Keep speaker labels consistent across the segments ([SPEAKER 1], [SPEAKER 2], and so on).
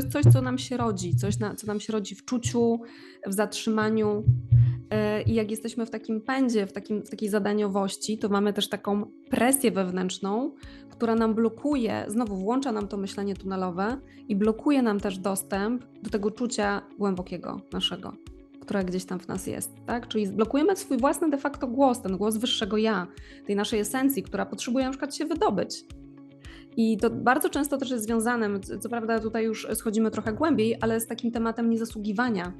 [SPEAKER 1] jest coś, co nam się rodzi, coś, na, co nam się rodzi w czuciu, w zatrzymaniu. E, I jak jesteśmy w takim pędzie, w, takim, w takiej zadaniowości, to mamy też taką presję wewnętrzną, która nam blokuje, znowu włącza nam to myślenie tunelowe i blokuje nam też dostęp do tego czucia głębokiego naszego, które gdzieś tam w nas jest. Tak? Czyli blokujemy swój własny de facto głos, ten głos wyższego ja, tej naszej esencji, która potrzebuje na przykład się wydobyć. I to bardzo często też jest związane, co prawda tutaj już schodzimy trochę głębiej, ale z takim tematem niezasługiwania.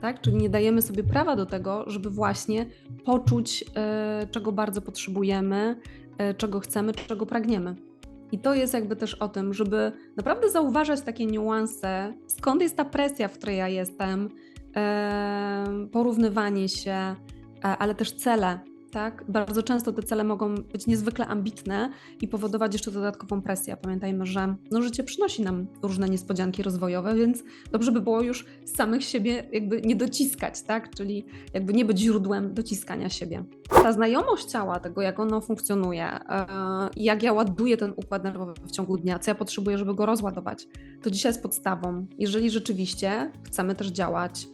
[SPEAKER 1] Tak? Czyli nie dajemy sobie prawa do tego, żeby właśnie poczuć, e, czego bardzo potrzebujemy, e, czego chcemy, czego pragniemy. I to jest jakby też o tym, żeby naprawdę zauważać takie niuanse, skąd jest ta presja, w której ja jestem, e, porównywanie się, ale też cele, tak? Bardzo często te cele mogą być niezwykle ambitne i powodować jeszcze dodatkową presję. Pamiętajmy, że no, życie przynosi nam różne niespodzianki rozwojowe, więc dobrze by było już samych siebie jakby nie dociskać, tak? Czyli jakby nie być źródłem dociskania siebie. Ta znajomość ciała, tego jak ono funkcjonuje, e, jak ja ładuję ten układ nerwowy w ciągu dnia, co ja potrzebuję, żeby go rozładować, to dzisiaj jest podstawą. Jeżeli rzeczywiście chcemy też działać,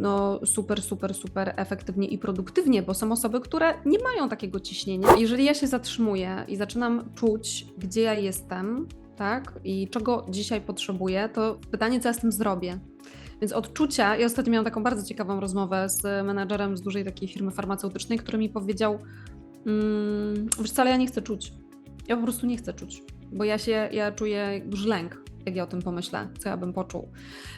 [SPEAKER 1] no super, super, super efektywnie i produktywnie, bo są osoby, które nie mają takiego ciśnienia. Jeżeli ja się zatrzymuję i zaczynam czuć, gdzie ja jestem, tak, i czego dzisiaj potrzebuję, to pytanie, co ja z tym zrobię. Więc odczucia, ja ostatnio miałam taką bardzo ciekawą rozmowę z menadżerem z dużej takiej firmy farmaceutycznej, który mi powiedział, mmm, wiesz co, ale ja nie chcę czuć. Ja po prostu nie chcę czuć, bo ja się, ja czuję już lęk jak ja o tym pomyślę, co ja bym poczuł.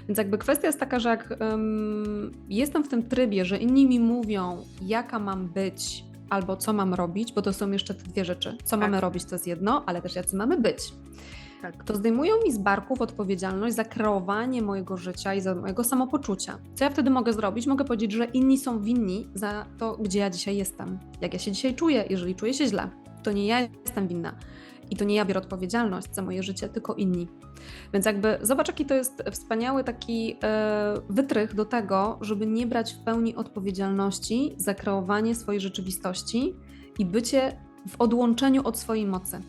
[SPEAKER 1] Więc jakby kwestia jest taka, że jak um, jestem w tym trybie, że inni mi mówią, jaka mam być albo co mam robić, bo to są jeszcze te dwie rzeczy. Co tak. mamy robić, to jest jedno, ale też jacy mamy być. Tak. To zdejmują mi z barków odpowiedzialność za kreowanie mojego życia i za mojego samopoczucia. Co ja wtedy mogę zrobić? Mogę powiedzieć, że inni są winni za to, gdzie ja dzisiaj jestem. Jak ja się dzisiaj czuję, jeżeli czuję się źle, to nie ja jestem winna. I to nie ja biorę odpowiedzialność za moje życie, tylko inni. Więc jakby zobacz, jaki to jest wspaniały taki e, wytrych do tego, żeby nie brać w pełni odpowiedzialności za kreowanie swojej rzeczywistości i bycie w odłączeniu od swojej mocy.